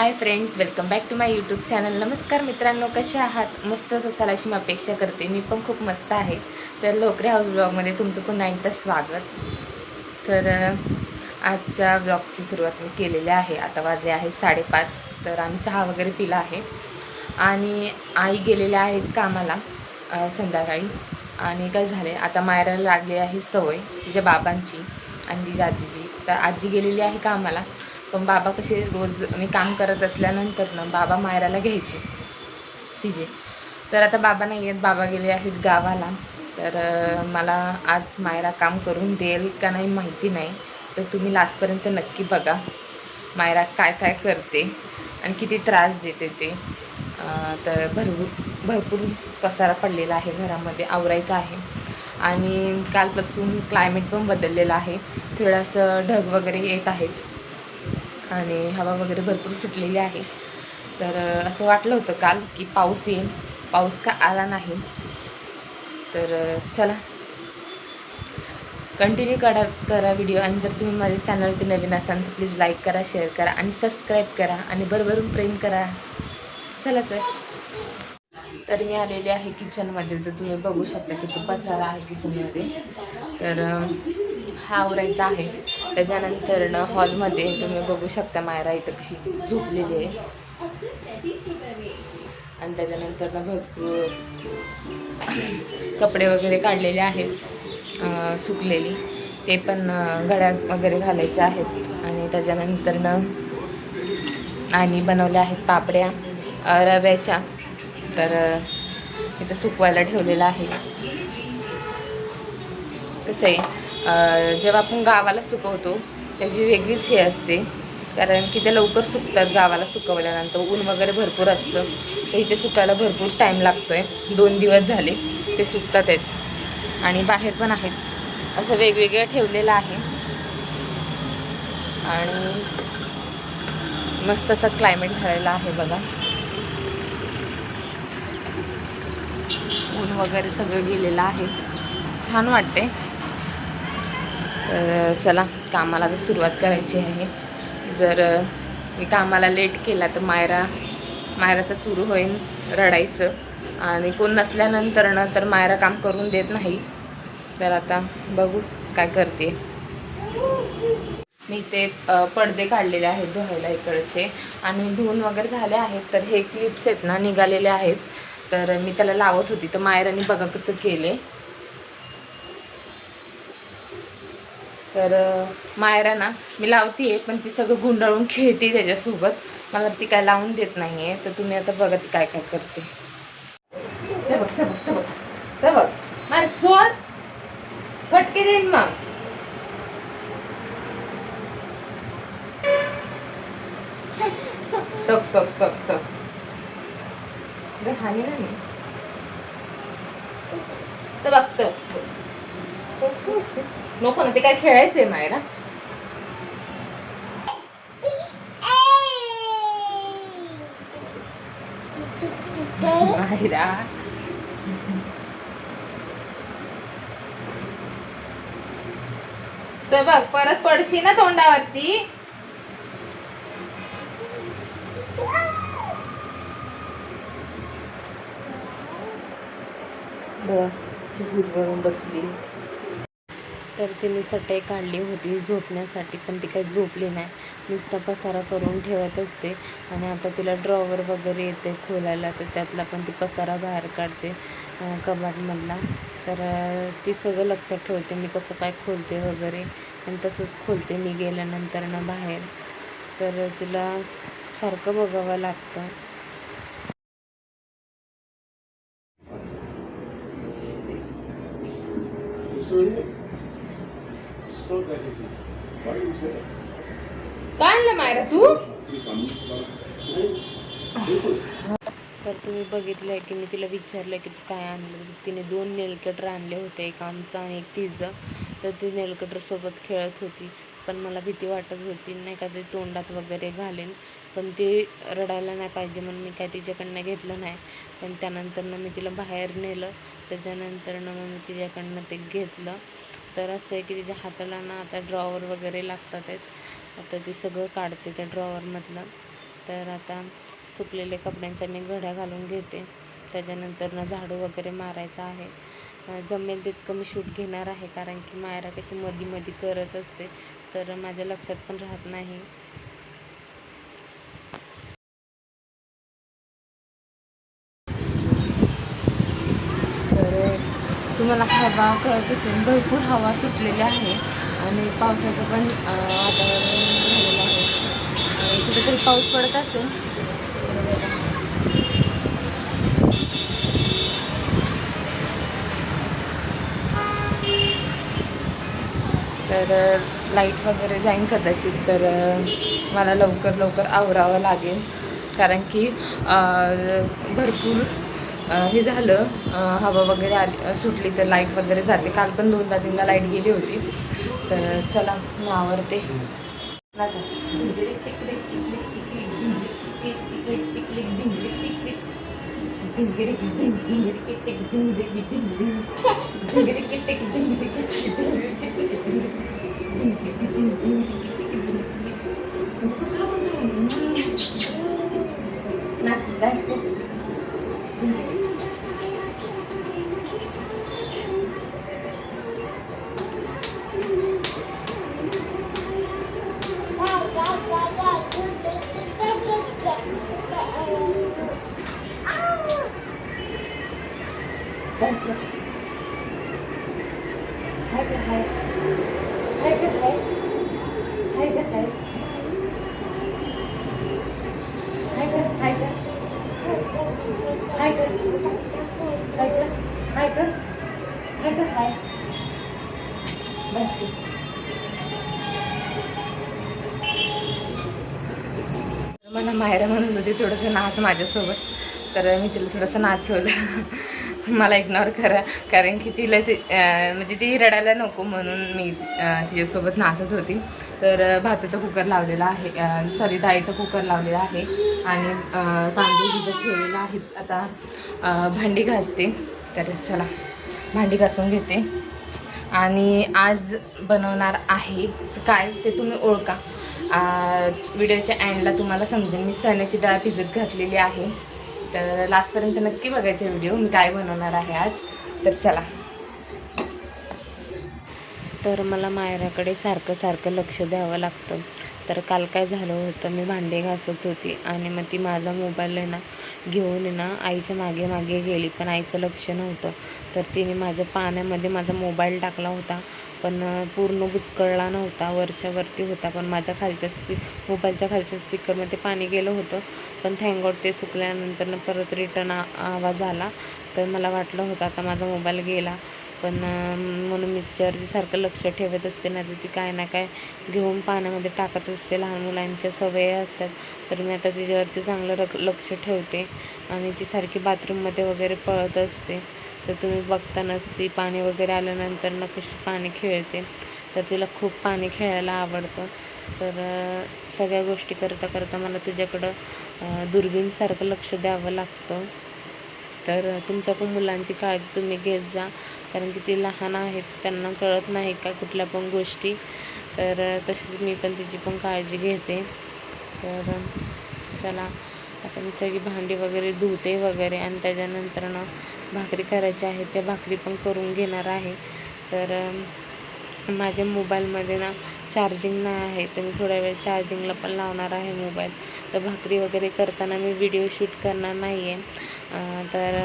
Hi friends welcome back to my YouTube channel नमस्कार मित्रांनो कसे आहात? मस्तच असाल अशी मी अपेक्षा करते. मी पण खूप मस्त आहे. तर लोकरे हाऊस ब्लॉगमध्ये तुमचं पुन्हा एकदा स्वागत. तर आजच्या ब्लॉगची सुरुवात मी केलेली आहे. आता वाजले आहे साडेपाच. तर आम्ही चहा वगैरे पिला आहे. आणि आई गेलेल्या आहेत कामाला संध्याकाळी. आणि काय झाले आता मायराला लागली आहे सवय तिच्या बाबांची आणि तिच्या आजीची. तर आजी गेलेली आहे कामाला. पण बाबा कसे रोज मी काम करत असल्यानंतर ना बाबा मायराला घ्यायचे तिचे. तर आता बाबा नाही आहेत बाबा गेले आहेत गावाला. तर मला आज मायरा काम करून देईल का नाही माहिती नाही. तर तुम्ही लास्टपर्यंत नक्की बघा मायरा काय काय करते आणि किती त्रास देते ते. तर भरपूर भरपूर पसारा पडलेला आहे घरामध्ये आवरायचा आहे. आणि कालपासून क्लायमेट पण बदललेलं आहे. थोडंसं ढग वगैरे येत आहेत. आणि हवा वगैरे भरपूर सुटलेली आहे. तर असं वाटलं होतं काल की पाऊस येईल. पाऊस का आला नाही? तर चला. कंटिन्यू करा करा व्हिडिओ आणि जर तुम्ही माझ्या चॅनलवरती नवीन असाल तर प्लीज लाईक करा शेअर करा आणि सबस्क्राईब करा आणि बरोबरून प्रेम करा. चला तर. तर मी आलेली आहे किचनमध्ये तर तुम्ही बघू शकता किती पसारा आहे किचनमध्ये तर हा आवरायचा आहे. त्याच्यानंतर ना हॉलमध्ये तुम्ही बघू शकता मायरा इथं कशी झोपलेली आहे. आणि त्याच्यानंतर ना भरपूर कपडे वगैरे काढलेले आहेत सुकलेली. ते पण अ, वगैरे घालायचे आहेत. आणि त्याच्यानंतर आणि बनवल्या आहेत पापड्या रव्याच्या. तर इथं सुकवायला ठेवलेलं आहे. कसं आहे? जेव्हा आपण गावाला सुकवतो त्याची वेगळीच हे असते. कारण की ते लवकर सुकतात गावाला सुकवल्यानंतर. ऊन वगैरे भरपूर असतं. तर इथे सुकायला भरपूर टाईम लागतो आहे दोन दिवस झाले ते सुकतात आहेत. आणि बाहेर पण आहेत. असं वेगवेगळं ठेवलेलं आहे. आणि मस्त असं क्लायमेट झालेलं आहे बघा. ऊन वगैरे सगळं गेलेलं आहे. छान वाटते तर चला कामाला आता सुरुवात करायची आहे. जर मी कामाला लेट केला तर मायरा मायराचं सुरू होईल रडायचं. आणि कोण नसल्यानंतर ना तर मायरा काम करून देत नाही. तर आता बघू काय करते. मी ते पडदे काढलेले आहेत धुवायला इकडचे. आणि धुवून वगैरे झाले आहेत तर हे क्लिप्स आहेत ना निघालेले आहेत. तर मी त्याला लावत होती तर मायराने बघा कसं केले. तर मायरा ना मी लावते पण ती सगळं गुंडाळून खेळते त्याच्यासोबत. मला ती काय लावून देत नाही आहे तर तुम्ही आता बघा ती काय काय करते. बघ बघ बघ बघ. सोड. फटके देईन मग. टक टक टक टक हानी ना मी तर नको ना ते काय खेळायचंय मायरा. मायरा. तर बघ परत पडशी ना तोंडावरती. बघ शिकून बसली. तर तिने चटई काढली होती. झोपण्यासाठी पण ती काही झोपली नाही. नुसता पसारा करून ठेवत असते. आणि आता तिला ड्रॉवर वगैरे येते खोलायला तर त्यातला पण ती पसारा बाहेर काढते अं, कबाटमधला तर ती सगळं लक्षात ठेवते मी कसं काय खोलते वगैरे. आणि तसंच खोलते मी गेल्यानंतर ना बाहेर. तर तिला सारखं बघावं लागतं. बघितलं आहे की मी तिला विचारलं की तू काय आणलं? तिने दोन नेलकटर आणले होते एक आमचं आणि एक तिचं. तर ती नेलकटरसोबत खेळत होती पण मला भीती वाटत होती. नाही का ते तोंडात वगैरे घालेन. पण ती रडायला नाही पाहिजे म्हणून मी काय तिच्याकडनं घेतलं नाही. पण त्यानंतरनं मी तिला बाहेर नेलं. त्याच्यानंतरनं मग मी तिच्याकडनं ते घेतलं. तर असं आहे की तिच्या हाताला ना आता ड्रॉवर वगैरे लागतात आहेत. आता ती सगळं काढते त्या ड्रॉवरमधलं तर आता सुकलेले कपड्यांचा मी घड्या घालून घेते. त्याच्यानंतर ना झाडू वगैरे मारायचं आहे. जमेल तितकं मी शूट घेणार आहे कारण की मायरा कशी मधी मधी करत असते तर माझ्या लक्षात पण राहत नाही. तर तुम्हाला हवा कळत असेल भरपूर हवा सुटलेली आहे आणि पावसाचं पण वातावरण झालेलं आहे. कुठेतरी पाऊस पडत असेल तर लाइट वगैरे जाईन कदाचित तर मला लवकर लवकर आवरावं लागेल. कारण की भरपूर हे झालं हवा वगैरे आली सुटली तर लाइट वगैरे जाते. काल पण दोनदा तीनदा लाइट गेली होती. तर चला मी आवरते. नाच डान्स कर डान्स कर हाय कर हाय हाय कर हाय हाय कर हाय हाय कर हाय कर हाय कर हाय कर हाय कर हाय कर हाय मला मायरा म्हणत होती थोडंसं नाच माझ्यासोबत तर मी तिला थोडंसं नाचवलं. मला इग्नोर करा. कारण की तिला ते म्हणजे ती रडायला नको म्हणून मी तिच्यासोबत नाचत होती. तर भाताचा कुकर लावलेला आहे सॉरी डाळीचा कुकर लावलेला आहे. आणि तांदूळ भिजत ठेवलेला आहे. आता भांडी घासते. तर चला भांडी घासून घेते. आणि आज बनवणार आहे तर काय ते तुम्ही ओळखा. व्हिडिओच्या अँडला तुम्हाला समजेल मी चण्याची डाळ भिजत घातलेली आहे. तर लास्टपर्यंत नक्की बघायचा व्हिडिओ. मी काय बनवणार आहे आज? तर चला. तर मला मायराकडे सारखं सारखं लक्ष द्यावं लागतं. तर काल काय झालं होतं? मी भांडे घासत होती आणि मग ती माझा मोबाईल आहे ना घेऊन ना आईच्या मागे मागे गेली. पण आईचं लक्ष नव्हतं. तर तिने माझ्या पाण्यामध्ये माझा मोबाईल टाकला होता. पण पूर्ण बुचकळला नव्हता. वरच्या वरती होता पण माझ्या खालच्या स्पी मोबाईलच्या खालच्या स्पीकरमध्ये पाणी गेलं होतं. पण थँगॉड ते सुकल्यानंतर परत रिटर्न आवाज आला. तर मला वाटलं होतं आता माझा मोबाईल गेला. पण म्हणून मी तिच्यावरती सारखं लक्ष ठेवत असते. ना तर ती काय ना काय घेऊन पाण्यामध्ये टाकत असते. लहान मुलांच्या सवयी असतात. तर मी आता तिच्यावरती चांगलं रक लक्ष ठेवते. आणि ती सारखी बाथरूममध्ये वगैरे पळत असते. तर तुम्ही बघतानाच ती पाणी वगैरे आल्यानंतर ना कशी पाणी खेळते. तर तिला खूप पाणी खेळायला आवडतं. तर सगळ्या गोष्टी करता करता मला तुझ्याकडं दुर्बीणसारखं लक्ष द्यावं लागतं. तर तुमच्या पण मुलांची काळजी तुम्ही घेत जा. कारण की ती लहान आहेत त्यांना कळत नाही का कुठल्या पण गोष्टी. तर तशीच मी पण तिची पण काळजी घेते. तर चला आता मी सगळी भांडी वगैरे धुते वगैरे आणि त्याच्यानंतर ना भाकरी करायच्या आहेत त्या भाकरी पण करून घेणार आहे. तर माझ्या मोबाईलमध्ये ना चार्जिंग नाही आहे तर मी थोड्या वेळ चार्जिंगला पण लावणार आहे मोबाईल. तर भाकरी वगैरे करताना मी व्हिडिओ शूट करणार नाही आहे तर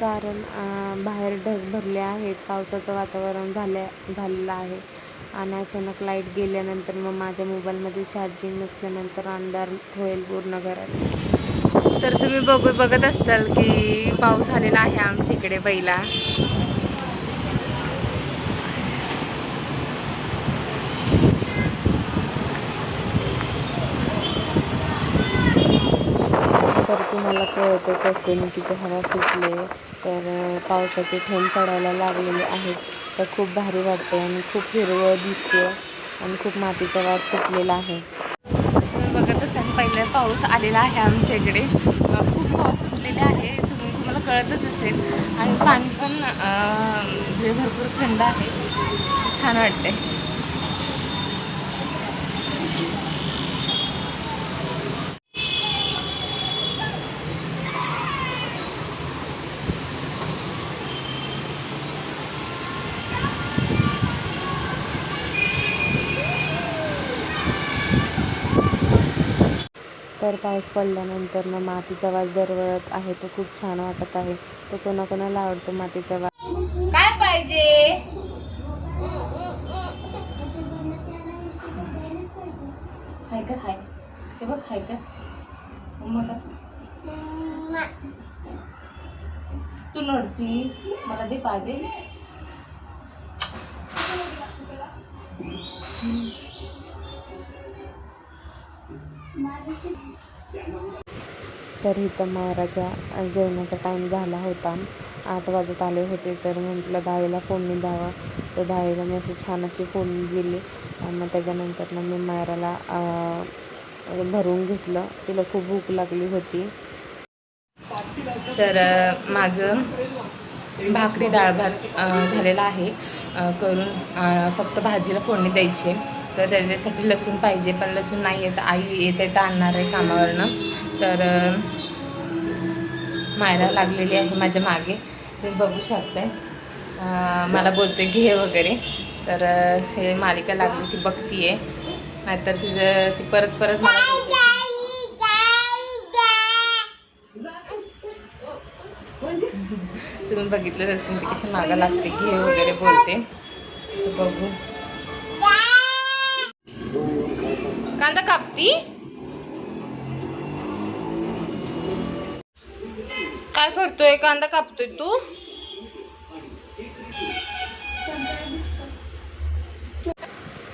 कारण बाहेर ढग भरले आहेत पावसाचं वातावरण झाल्या झालेलं आहे. आणि अचानक लाइट गेल्यानंतर मग माझ्या मोबाईलमध्ये चार्जिंग नसल्यानंतर अंधार होईल पूर्ण घरात. तर तुम्ही बघू बघत असताल की पाऊस आलेला आहे आमच्या इकडे पहिला तर तुम्हाला कळतच असेल तिथे हवा सुटले तर पावसाचे थेंब पडायला लागलेले आहेत तर खूप भारी वाटते आणि खूप हिरवळ दिसते आणि खूप मातीचा वाद सुटलेला आहे. पहिला पाऊस आलेला आहे आमच्या इकडे खूप पाऊस सुटलेली आहे. तुम्ही तुम्हाला कळतच असेल. आणि पाणी पण जे म्हणजे भरपूर थंड आहे. छान वाटते तर पाऊस पडल्यानंतर ना मातीचा वास दरवळत आहे. तो खूप छान वाटत आहे. तो कोणाकोणाला आवडतो मातीचा वास? काय पाहिजे? हाय का हाय? ते बघ हाय का? मग तू नडती. मला दे पाहिजे तर इथं महाराजा जेवणाचा टाईम झाला होता. आठ वाजत आले होते तर म्हटलं दहावीला फोडणी द्यावा तर दहावीला मी अशी छान अशी फोडणी दिली. आणि मग त्याच्यानंतर मी मायराला भरून घेतलं. तिला खूप भूक लागली होती. तर माझं भाकरी डाळ भात झालेला आहे. करून फक्त भाजीला फोडणी द्यायची आहे. तर त्याच्यासाठी लसूण पाहिजे पण लसूण नाही येत. आई येते तर आणणार आहे कामावरनं. तर मायरा लागलेली आहे माझ्या मागे. तुम्ही बघू शकताय. अ, मला बोलते घे वगैरे. तर हे मालिका लागली ती बघतीये. नाहीतर तिचं ती परत परत मला तुम्ही बघितलं असेल ती कशी मागा लागते घे वगैरे बोलते. बघू. कांदा कापती काय करतोय? कांदा कापतोय तू?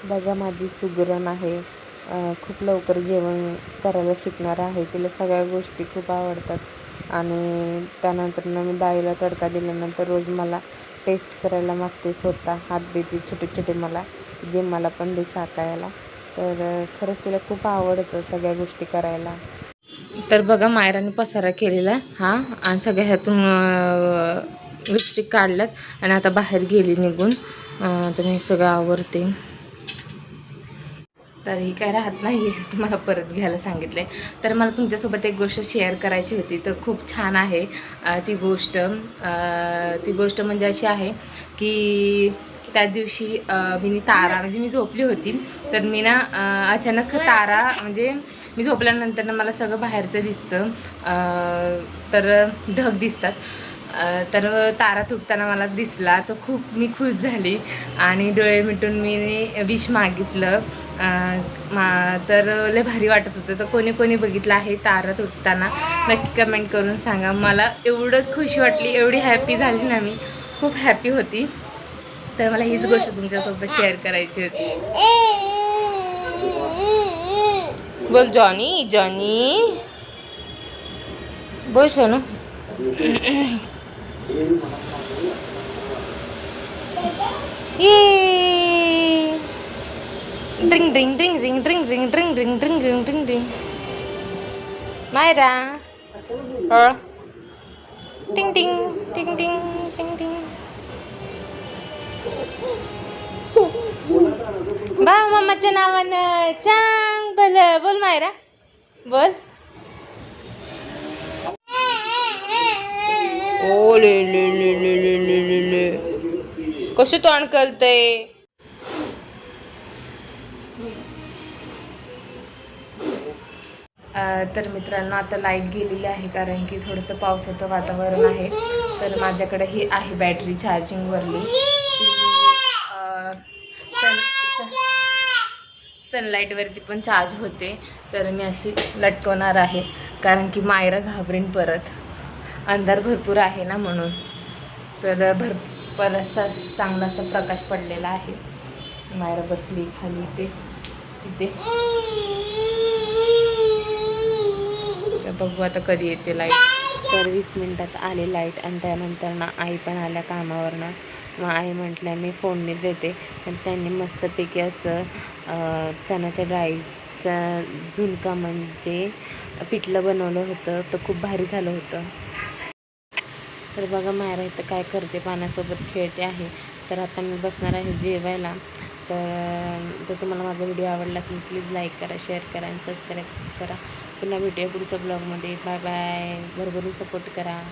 बघा माझी सुगरण आहे. खूप लवकर जेवण करायला शिकणार आहे. तिला सगळ्या गोष्टी खूप आवडतात. आणि त्यानंतर मी डाळीला तडका दिल्यानंतर रोज मला टेस्ट करायला मागते स्वतः. हात देते छोटे छोटे मला. जे मला पण दे चाकायला तर खरंच तिला खूप आवडतं सगळ्या गोष्टी करायला. तर बघा मायराने पसारा केलेला हा आणि सगळ्या ह्यातून लिपस्टिक काढल्यात आणि आता बाहेर गेली निघून. तर मी सगळं आवडते तर ही काय राहत नाही आहे तुम्हाला परत घ्यायला सांगितलं आहे तर मला तुमच्यासोबत एक गोष्ट शेअर करायची होती. तर खूप छान आहे ती गोष्ट. ती गोष्ट म्हणजे अशी आहे की त्या दिवशी मी तारा म्हणजे मी झोपली होती. तर मी ना अचानक तारा म्हणजे मी झोपल्यानंतर ना मला सगळं बाहेरचं दिसतं. तर ढग दिसतात. तर तारा तुटताना मला दिसला. तर खूप मी खुश झाली आणि डोळे मिटून मी विश मागितलं. मा तर लय भारी वाटत होतं. तर कोणी कोणी बघितलं आहे तारा तुटताना. नक्की कमेंट करून सांगा. मला एवढं खुश वाटली. एवढी हॅपी झाली ना मी. खूप हॅपी होती. तर मला हीच गोष्ट तुमच्यासोबत शेअर करायची होती बोल जॉनी जॉनी बोल सोनू ये ड्रिंग ड्रिंग ड्रिंग ड्रिंग ड्रिंग ड्रिंग ड्रिंग ड्रिंग ड्रिंग ड्रिंग ड्रिंग ड्रिंग मायरा हो टिंग टिंग टिंग टिंग मम्माच्या नावानं चांग. भलं बोल मायरा. बोल. ओ ले ले ले ले ले ले ले ले. कसं तोंड करतय? तर मित्रांनो आता लाइट गेलेली आहे कारण की थोडंसं पावसाचं वातावरण आहे. तर माझ्याकडे ही आहे बॅटरी चार्जिंगवरली. ती सनलाईटवरती पण चार्ज होते. तर मी अशी लटकवणार आहे. कारण की मायरा घाबरीन परत. अंधार भरपूर आहे ना म्हणून. तर भरपूर असा चांगला असा प्रकाश पडलेला आहे. मायरा बसली खाली ते. तिथे. बघू आता कधी येते लाइट तर वीस मिनटात आले लाइट आणि त्यानंतर ना आई पण आल्या कामावरनं. मग आई म्हटल्या मी फोडणी देते. आणि त्यांनी मस्तपैकी असं चण्याच्या डाळीचा झुणका म्हणजे पिठलं बनवलं होतं. तर खूप भारी झालं होतं. तर बघा मायरा इथं काय करते पाण्यासोबत खेळते आहे. तर आता मी बसणार आहे जेवायला. तर जर तुम्हाला माझा व्हिडिओ आवडला असेल प्लीज लाईक करा शेअर करा आणि सबस्क्राईब करा. पुन्हा भेटूया पुढच्या ब्लॉगमध्ये बाय बाय भरभरून सपोर्ट करा.